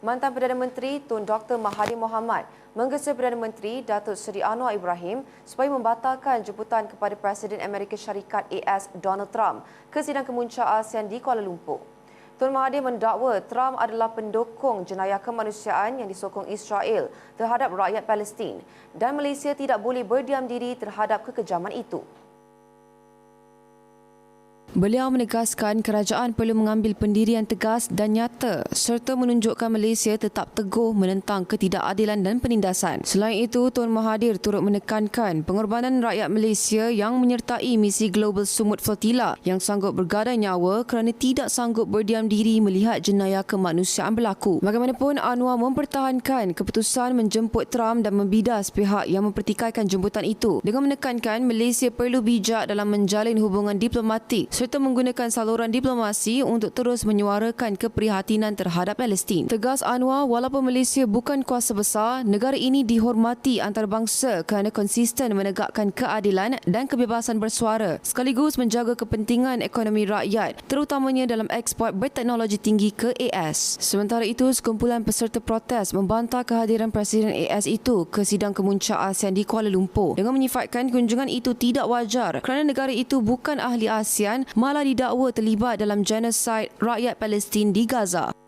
Mantan Perdana Menteri Tun Dr. Mahathir Mohamad menggesa Perdana Menteri Datuk Seri Anwar Ibrahim supaya membatalkan jemputan kepada Presiden Amerika Syarikat AS Donald Trump ke sidang kemuncak ASEAN di Kuala Lumpur. Tun Mahathir mendakwa Trump adalah pendukung jenayah kemanusiaan yang disokong Israel terhadap rakyat Palestin dan Malaysia tidak boleh berdiam diri terhadap kekejaman itu. Beliau menegaskan kerajaan perlu mengambil pendirian tegas dan nyata serta menunjukkan Malaysia tetap teguh menentang ketidakadilan dan penindasan. Selain itu, Tun Mahathir turut menekankan pengorbanan rakyat Malaysia yang menyertai misi Global Sumut Flotilla yang sanggup bergadai nyawa kerana tidak sanggup berdiam diri melihat jenayah kemanusiaan berlaku. Bagaimanapun, Anwar mempertahankan keputusan menjemput Trump dan membidas pihak yang mempertikaikan jemputan itu dengan menekankan Malaysia perlu bijak dalam menjalin hubungan diplomatik serta menggunakan saluran diplomasi untuk terus menyuarakan keprihatinan terhadap Palestin. Tegas Anwar, walaupun Malaysia bukan kuasa besar, negara ini dihormati antarabangsa kerana konsisten menegakkan keadilan dan kebebasan bersuara sekaligus menjaga kepentingan ekonomi rakyat terutamanya dalam ekspor berteknologi tinggi ke AS. Sementara itu, sekumpulan peserta protes membantah kehadiran Presiden AS itu ke sidang kemuncak ASEAN di Kuala Lumpur dengan menyifatkan kunjungan itu tidak wajar kerana negara itu bukan ahli ASEAN malah didakwa terlibat dalam genosid rakyat Palestin di Gaza.